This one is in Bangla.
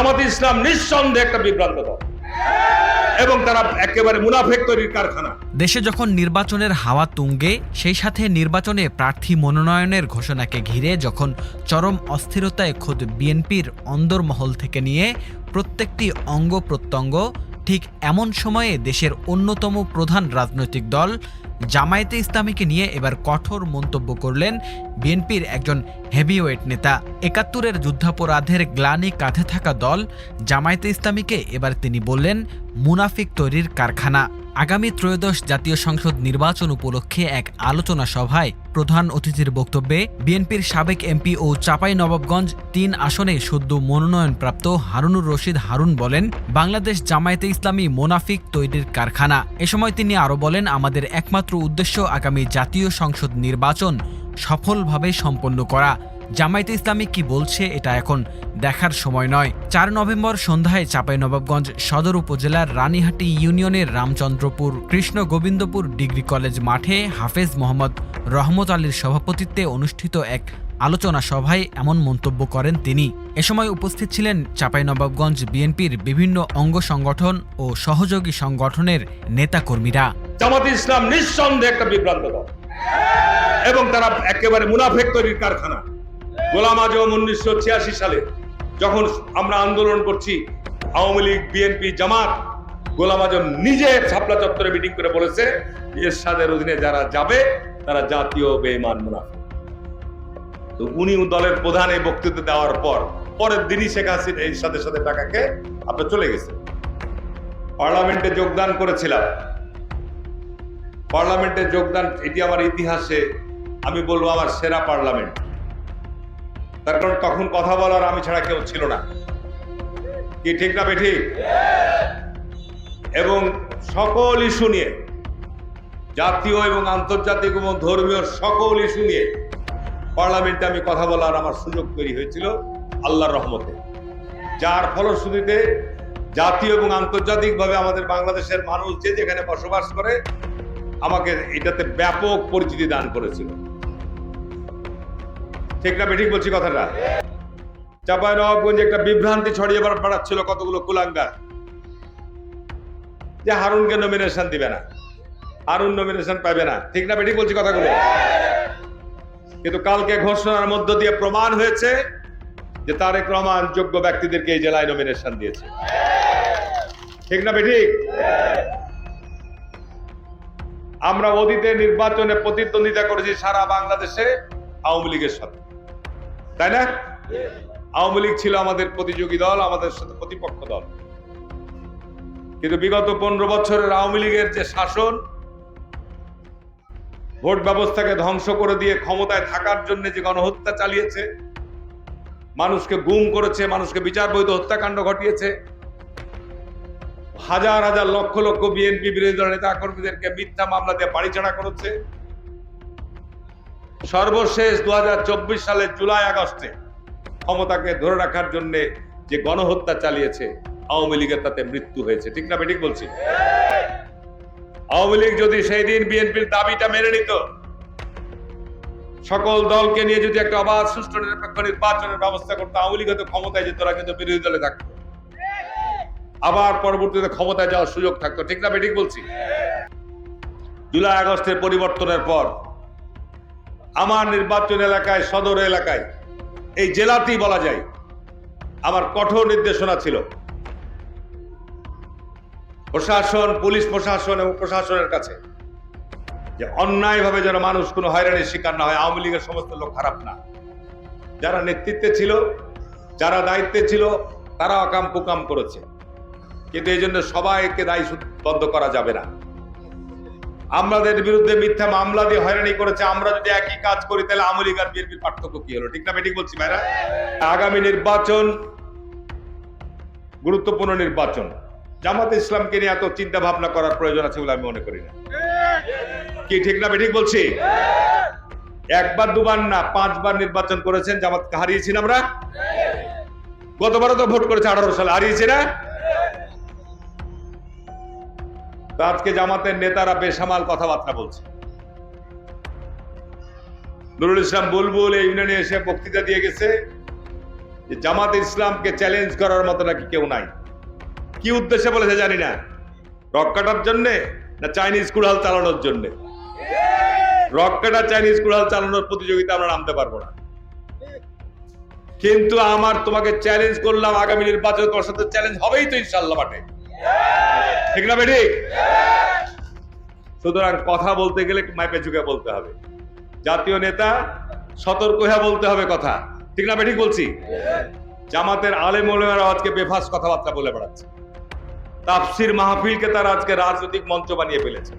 জামাত ইসলাম নিঃসন্দেহে একটা বিভ্রান্ত দল। এবং তারা একেবারে মুনাফেক তৈরির কারখানা। দেশে যখন নির্বাচনের হাওয়া তুঙ্গে, সেই সাথে নির্বাচনে প্রার্থী মনোনয়নের ঘোষণাকে ঘিরে যখন চরম অস্থিরতায় খোদ বিএনপির অন্দরমহল থেকে নিয়ে প্রত্যেকটি অঙ্গ প্রত্যঙ্গ, ঠিক এমন সময়ে দেশের অন্যতম প্রধান রাজনৈতিক দল জামায়াতে ইসলামীকে নিয়ে এবার কঠোর মন্তব্য করলেন বিএনপির একজন হেভিওয়েট নেতা। একাত্তরের যুদ্ধাপরাধের গ্লানি কাঁধে থাকা দল জামায়াতে ইসলামীকে এবার তিনি বললেন, মুনাফিক তৈরির কারখানা। আগামী ত্রয়োদশ জাতীয় সংসদ নির্বাচন উপলক্ষে এক আলোচনা সভায় প্রধান অতিথির বক্তব্যে বিএনপির সাবেক এমপি ও চাপাই নবাবগঞ্জ তিন আসনে সদ্য মনোনয়নপ্রাপ্ত হারুনুর রশিদ হারুন বলেন, বাংলাদেশ জামায়াতে ইসলামী মোনাফিক তৈরির কারখানা। এ সময় তিনি আরও বলেন, আমাদের একমাত্র উদ্দেশ্য আগামী জাতীয় সংসদ নির্বাচন সফলভাবে সম্পন্ন করা। জামায়াতে ইসলামী কি বলছে এটা এখন দেখার সময় নয়। চার নভেম্বর সন্ধ্যায় চাঁপাইনবাবগঞ্জ সদর উপজেলার রানীহাটি ইউনিয়নের রামচন্দ্রপুর কৃষ্ণ গোবিন্দপুর ডিগ্রি কলেজ মাঠে হাফেজ মোহাম্মদ রহমত আলীর সভাপতিত্বে অনুষ্ঠিত এক আলোচনা সভায় এমন মন্তব্য করেন তিনি। এ সময় উপস্থিত ছিলেন চাঁপাইনবাবগঞ্জ বিএনপির বিভিন্ন অঙ্গ সংগঠন ও সহযোগী সংগঠনের নেতাকর্মীরা। জামাত ইসলাম একটা বিভ্রান্ত এবং তারা একেবারে মুনাফেক তৈরির কারখানা। গোলাম আজম উনিশশো ছিয়াশি সালে যখন আমরা আন্দোলন করছি, আওয়ামী লীগ, বিএনপি, জামাত, গোলাম আজম নিজে ছাপলা চত্বরে মিটিং করে বলেছে, এরশাদের অধীনে যারা যাবে, তারা জাতীয় বেঈমান মুনাফিক। তো উনি দলের প্রধান এই বক্তৃতা দেওয়ার পর, পরের দিনই শেখ হাসিনা এর সাথে সাথে টাকাকে আপনার চলে গেছে। পার্লামেন্টে যোগদান করেছিলাম। পার্লামেন্টে যোগদান, এটি আমার ইতিহাসে, আমি বলব আমার সেরা পার্লামেন্ট। তার কারণ তখন কথা বলার আমি ছাড়া কেউ ছিল না। কি ঠিক না বেঠিক? এবং সকল ইস্যু নিয়ে, জাতীয় এবং আন্তর্জাতিক এবং ধর্মীয় সকল ইস্যু নিয়ে পার্লামেন্টে আমি কথা বলার আমার সুযোগ তৈরি হয়েছিল আল্লাহর রহমতে। যার ফলশ্রুতিতে জাতীয় এবং আন্তর্জাতিকভাবে আমাদের বাংলাদেশের মানুষ যে যেখানে বসবাস করে, আমাকে এটাতে ব্যাপক পরিচিতি দান করেছিল। ঠিক না, বেঠিক বলছি কথাটা। চাপাই নবাবগঞ্জে একটা বিভ্রান্তি ছড়িয়ে বেড়াচ্ছিল কতগুলো কুলাঙ্গার। যে হারুনকে নমিনেশন দিবে না। হারুন নমিনেশন পাবে না। ঠিক না, বেঠিক বলছি কথাগুলো। কিন্তু কালকে ঘোষণার মধ্য দিয়ে প্রমাণ হয়েছে যে তারেক রহমান যোগ্য ব্যক্তিদেরকে এই জেলায় নমিনেশন দিয়েছে। ঠিক না, বেঠিক? আমরা অতীতে নির্বাচনে প্রতিদ্বন্দ্বিতা করেছি সারা বাংলাদেশে আওয়ামী লীগের সাথে। তাই না? আওয়ামী লীগ ছিল আমাদের প্রতিযোগী দল, আমাদের সাথে প্রতিপক্ষ দল। কিন্তু বিগত পনেরো বছরের আওয়ামী লীগের যে শাসন, ভোট ব্যবস্থাকে ধ্বংস করে দিয়ে ক্ষমতায় থাকার জন্য যে গণহত্যা চালিয়েছে, মানুষকে গুম করেছে, মানুষকে বিচার বৈধ হত্যাকাণ্ড ঘটিয়েছে, হাজার হাজার লক্ষ লক্ষ বিএনপি বিরোধী দলের নেতা কর্মীদেরকে মিথ্যা মামলা দিয়ে বাড়ি ছাড়া করেছে সর্বশেষ দু সালে জুলাই আগস্টে ক্ষমতাকে ধরে রাখার জন্য যে গণহত্যা চালিয়েছে, আওয়ামী লীগের তাতে মৃত্যু হয়েছে। ঠিক না বেঠিক বলছি? আওয়ামী লীগ যদি সেই দিন বিএনপির দাবিটা মেনে নিত, সকল দলকে নিয়ে যদি একটা অবাধ, সুষ্ঠু, নিরপেক্ষ নির্বাচনের ব্যবস্থা করতো, আওয়ামী লীগ হয়তো ক্ষমতায় যেত না কিন্তু বিরোধী দলে থাকতো। আবার পরবর্তীতে ক্ষমতায় যাওয়ার সুযোগ থাকতো। ঠিক না বেঠিক বলছি? জুলাই আগস্টের পরিবর্তনের পর আমার নির্বাচন এলাকায়, সদর এলাকায়, এই জেলাতেই বলা যায়, আমার কঠোর নির্দেশনা ছিল। প্রশাসন, পুলিশ প্রশাসন এবং প্রশাসনের কাছে যে অন্যায়ভাবে যেন মানুষ কোনো হয়রানির শিকার না হয়, আওয়ামী লীগের সমস্ত লোক খারাপ না। যারা নেতৃত্বে ছিল, যারা দায়িত্বে ছিল তারা অকাম কুকাম করেছে। কিন্তু এই জন্য সবাইকে দায়ী বন্ধ করা যাবে না। আমাদের বিরুদ্ধে মিথ্যা মামলা দিয়ে হয়রানি করেছে, আমরা যদি একই কাজ করি, তাহলে আওয়ামী লীগ আর বিএনপির পার্থক্য কি হলো? ঠিক না বেঠিক বলছি ভাইরা। আগামী নির্বাচন, গুরুত্বপূর্ণ নির্বাচন। জামাত ইসলামকে নিয়ে এত চিন্তা ভাবনা করার প্রয়োজন আছে বলে আমি মনে করি না। কি ঠিক না বেঠিক বলছি? একবার, দুবার না, পাঁচবার নির্বাচন করেছেন, জামাতকে হারিয়েছি আমরা? গতবারও তো ভোট করেছে আঠারো সালে, হারিয়েছি না? তো আজকে জামাতের নেতারা বেসামাল কথাবার্তা বলছে। নুরুল ইসলাম বুলবুল এই ইউনিয়নে এসে বক্তৃতা দিয়ে গেছে যে জামাত ইসলামকে চ্যালেঞ্জ করার মতো নাকি কেউ নাই। কি উদ্দেশ্যে বলেছে জানি না। রক কাটার জন্যে না চাইনিজ কুড়াল চালানোর জন্যে? রক কাটা চাইনিজ কুড়াল চালানোর প্রতিযোগিতা আমরা নামতে পারব না। কিন্তু আমার তোমাকে চ্যালেঞ্জ করলাম আগামী নির্বাচন তোমার সাথে চ্যালেঞ্জ হবেই তো ইনশাল্লাহ মাঠে। ঠিক না বেঠিক সুতরাং কথা বলতে গেলে মাইপে ঝুঁকে বলতে হবে। জাতীয় নেতা সতর্ক হয়ে বলতে হবে কথা। ঠিক না বেঠিক বলছি? জামাতের আলে ওলেমারা আজকে বেফাস কথাবার্তা বলে বেড়াচ্ছে। তাফসির মাহফিলকে তারা আজকে রাজনৈতিক মঞ্চ বানিয়ে ফেলেছে।